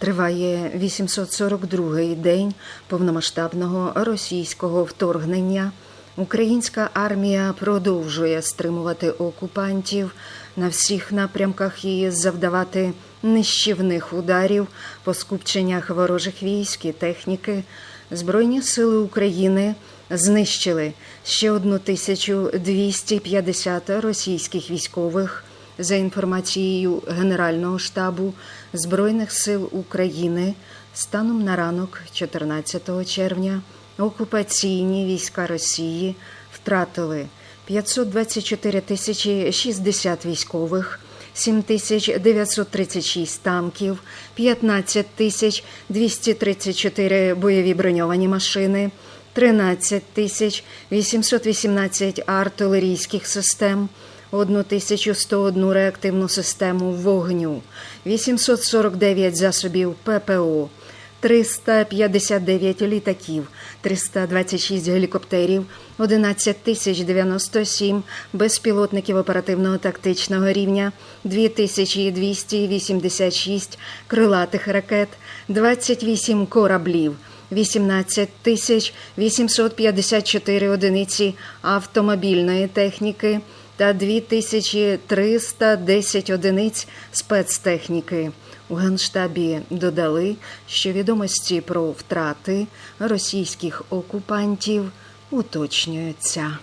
Триває 842-й день повномасштабного російського вторгнення. Українська армія продовжує стримувати окупантів на всіх напрямках і завдавати нищівних ударів по скупченнях ворожих військ і техніки. Збройні сили України знищили ще 1250 російських військових. За інформацією Генерального штабу Збройних сил України, станом на ранок 14 червня окупаційні війська Росії втратили 524 тисячі 60 військових, 7936 танків, 15 тисяч 234 бойові броньовані машини, 13 тисяч 818 артилерійських систем, 1101 реактивну систему вогню, 849 засобів ППО, 359 літаків, 326 гелікоптерів, 11 тисяч 97 безпілотників оперативного тактичного рівня, 2286 крилатих ракет, 28 кораблів, 18 тисяч 854 одиниці автомобільної техніки та 2310 одиниць спецтехніки. У Генштабі додали, що відомості про втрати російських окупантів уточнюються.